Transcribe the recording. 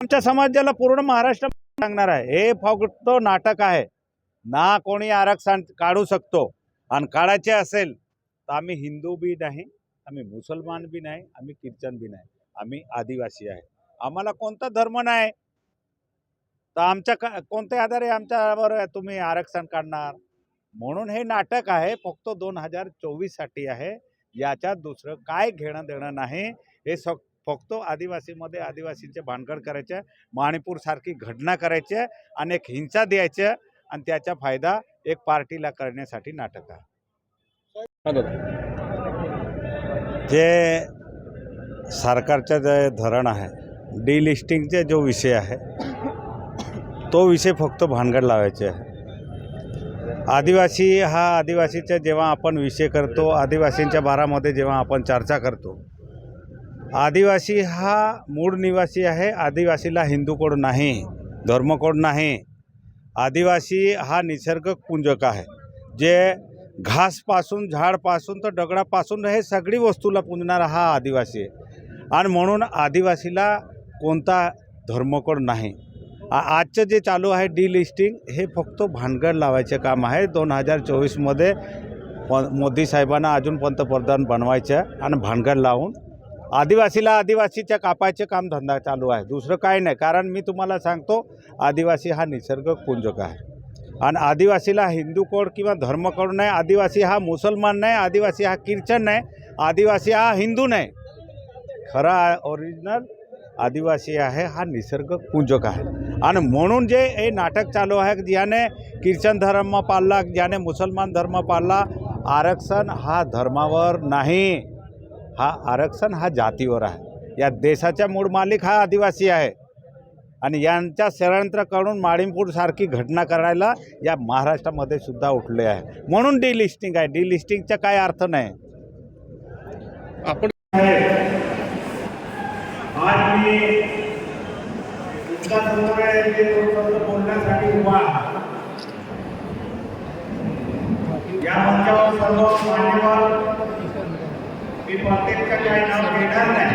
आमच्या समाजाला पूर्ण महाराष्ट्र सांगणार आहे. हे फक्त नाटक आहे. ना कोणी आरक्षण काढू शकतो. आणि काढायचे असेल तर आम्ही हिंदू बी नाही आम्ही मुसलमान बी नाही आम्ही ख्रिश्चन बी नाही. आम्ही आदिवासी आहे. आम्हाला कोणता धर्म नाही. तर आमच्या का कोणत्या आधारे आमच्यावर तुम्ही आरक्षण काढणार? म्हणून हे नाटक आहे. फक्त दोन हजार चोवीससाठी आहे. याच्यात दुसरं काय घेणं देणं नाही. हे सग फक्त आदिवासीमध्ये आदिवासींचे भानगड करायचे माणिपूरसारखी घटना करायची आणि एक हिंसा द्यायची आणि त्याचा फायदा एक पार्टीला करण्यासाठी नाटक आहे. जे सरकारचं जे धरण आहे डिलिस्टिंगचे जो विषय आहे तो विषय फक्त भानगड लावायचे आहे. आदिवासी हा आदिवासीचा जेव्हा आपण विषय करतो आदिवासींच्या बारामध्ये जेव्हा आपण चर्चा करतो आदिवासी हा मूळ निवासी आहे. आदिवासीला हिंदू कोड नाही धर्मकोड नाही. आदिवासी हा निसर्ग कुंजक आहे. जे घासपासून झाडपासून तर दगडापासून हे सगळी वस्तूला पुंजणारा हा आदिवासी आहे. आणि म्हणून आदिवासीला कोणता धर्मकोड नाही. आजचं जे चालू आहे डिलिस्टिंग हे फक्त भानगड लावायचं काम आहे. दोन हजार चोवीसमध्ये प मोदी साहेबांना अजून पंतप्रधान बनवायचं आणि भानगड लावून आदिवासीला आदिवासीच्या कापायचे काम धंदा चालू आहे. दुसरं काही नाही. कारण मी तुम्हाला सांगतो आदिवासी हा निसर्ग पुंजक आहे. आणि आदिवासीला हिंदू कोड किंवा धर्म कोड नाही आदिवासी हा मुसलमान नाही आदिवासी हा ख्रिश्चन नाही आदिवासी हा हिंदू नाही. खरा ओरिजिनल आदिवासी आहे हा निसर्ग पूजक आहे. आणि म्हणून जे हे नाटक चालू आहे ज्याने ख्रिश्चन धर्म पाळला ज्याने मुसलमान धर्म पाळला आरक्षण हा धर्मावर नाही. हा आरक्षण हा जातीवर आहे. या देशाचा मूळ मालिक हा आदिवासी आहे. आणि यांच्या षडयंत्र करून माळीमपूरसारखी घटना करायला या महाराष्ट्रामध्ये सुद्धा उठले आहे. म्हणून डिलिस्टिंग आहे. डिलिस्टिंगचा काय अर्थ नाही. आपण आज मी बोलण्यासाठी उभा आहे. या मंचावर सर्व dipatenkan yang enam beda